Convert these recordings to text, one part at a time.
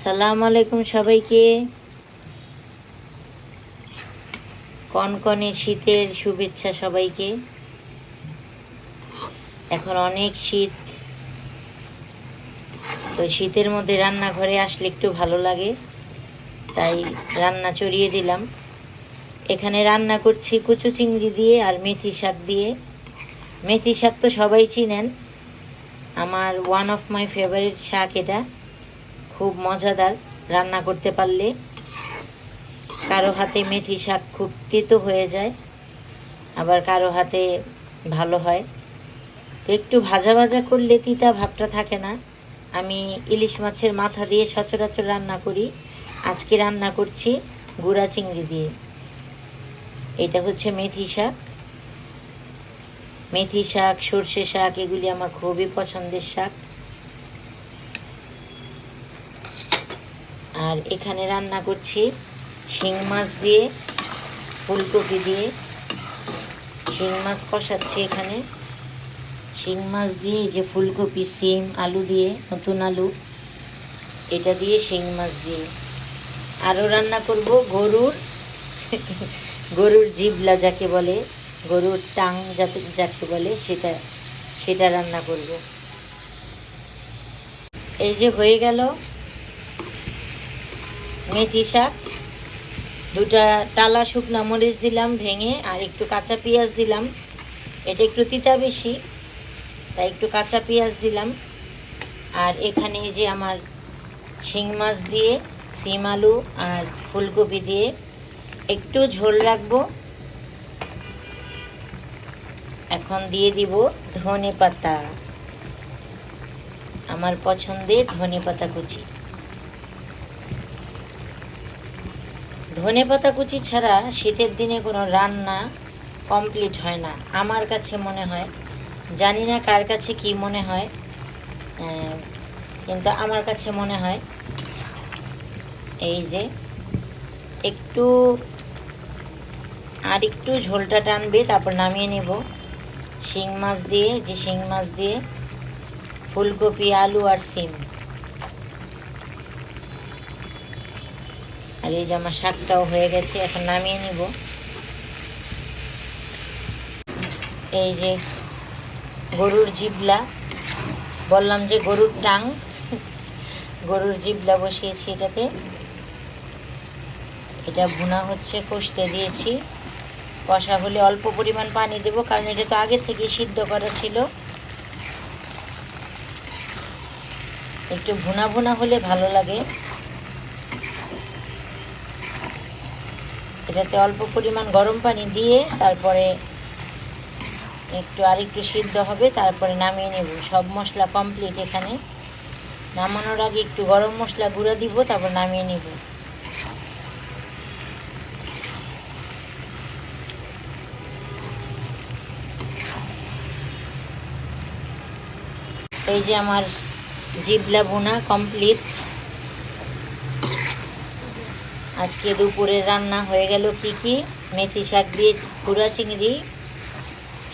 আসসালামু আলাইকুম সবাইকে। কনকনে শীতের শুভেচ্ছা সবাইকে। এখন অনেক শীত। তো শীতের মধ্যে রান্নাঘরে আসলে একটু ভালো লাগে। তাই রান্না চড়িয়ে দিলাম। এখানে রান্না করছি কুচু চিংড়ি দিয়ে আর মেথি শাক দিয়ে। মেথি শাক তো সবাই চিনেন। আমার ওয়ান অফ মাই ফেভারিট শাক এটা। খুব মজাদার রান্না করতে পারলে। কারও হাতে মেথি শাক খুব তেতো হয়ে যায়, আবার কারও হাতে ভালো হয়। তো একটু ভাজা ভাজা করলে তিতা ভাবটা থাকে না। আমি ইলিশ মাছের মাথা দিয়ে সচরাচর রান্না করি। আজকে রান্না করছি গুঁড়া চিংড়ি দিয়ে। এটা হচ্ছে মেথি শাক। মেথি শাক, সর্ষে শাক, এগুলি আমার খুবই পছন্দের শাক। আর এখানে রান্না করছি শিং মাছ দিয়ে, ফুলকপি দিয়ে। শিং মাছ কষাচ্ছি এখানে। শিং মাছ দিয়ে যে ফুলকপি সিম আলু দিয়ে, নতুন আলু, এটা দিয়ে শিং মাছ দিয়ে। আরও রান্না করব গরুর গরুর জিবলা যাকে বলে, গরুর টাং যাতে, যাকে বলে, সেটা সেটা রান্না করব। এই যে হয়ে গেল। মেথি শাক দুটা টালা শুকনা মরিচ দিলাম ভেঙে, আর একটু কাঁচা পেঁয়াজ দিলাম। এটা একটু তিতা বেশি, তাই একটু কাঁচা পেঁয়াজ দিলাম। আর এখানে যে আমার শিং মাছ দিয়ে সিম আলু আর ফুলকপি দিয়ে একটু ঝোল রাখব। এখন দিয়ে দিব ধনে পাতা আমার পছন্দের ধনে পাতা কুচি। ধনে পাতা কুচি ছাড়া শীতের দিনে কোনো রান্না কমপ্লিট হয় না। আমার কাছে মনে হয়, জানি না কার কাছে কি মনে হয় কিন্তু আমার কাছে মনে হয় এই যে একটু আর একটু ঝোলটা টানবে, তারপর নামিয়ে নেব। শিং মাছ দিয়ে, যে শিং মাছ দিয়ে ফুলকপি, আলু আর সিম। আর এই যে আমার শাকটাও হয়ে গেছে, এখন নামিয়ে নিব। এই যে গরুর জিবলা, বললাম যে গরুর টাং, গরুর জিবলা বসিয়েছি এটাতে। এটা ভুনা হচ্ছে, কষতে দিয়েছি। কষা হলে অল্প পরিমাণ পানি দেব, কারণ এটা তো আগে থেকে সিদ্ধ করা ছিল। একটু ভুনা ভুনা হলে ভালো লাগে। এটাতে অল্প পরিমাণ গরম পানি দিয়ে তারপরে একটু আর একটু সিদ্ধ হবে, তারপরে নামিয়ে নেব। সব মশলা কমপ্লিট এখানে। নামানোর আগে একটু গরম মশলা গুঁড়ো দিব, তারপর নামিয়ে নেব। এই যে আমার জিবলা বোনা কমপ্লিট আজকে দুপুরে রান্না হয়ে গেল কি কি? মেথি শাক দিয়ে পুরা চিংড়ি,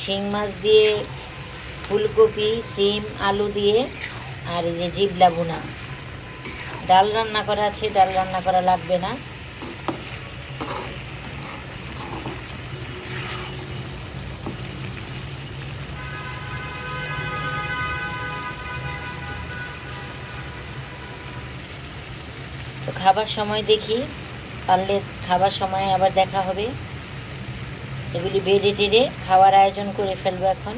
শিং মাছ দিয়ে ফুলকপি, সিম, আলু দিয়ে, আর এই যে জিবলা বোনা ডাল রান্না করা আছে, ডাল রান্না করা লাগবে না। তো খাবার সময় দেখি। পারলে খাবার সময় আবার দেখা হবে। এগুলি বেড়ে টেড়ে খাওয়ার আয়োজন করে ফেলব এখন।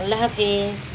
আল্লাহ হাফিজ।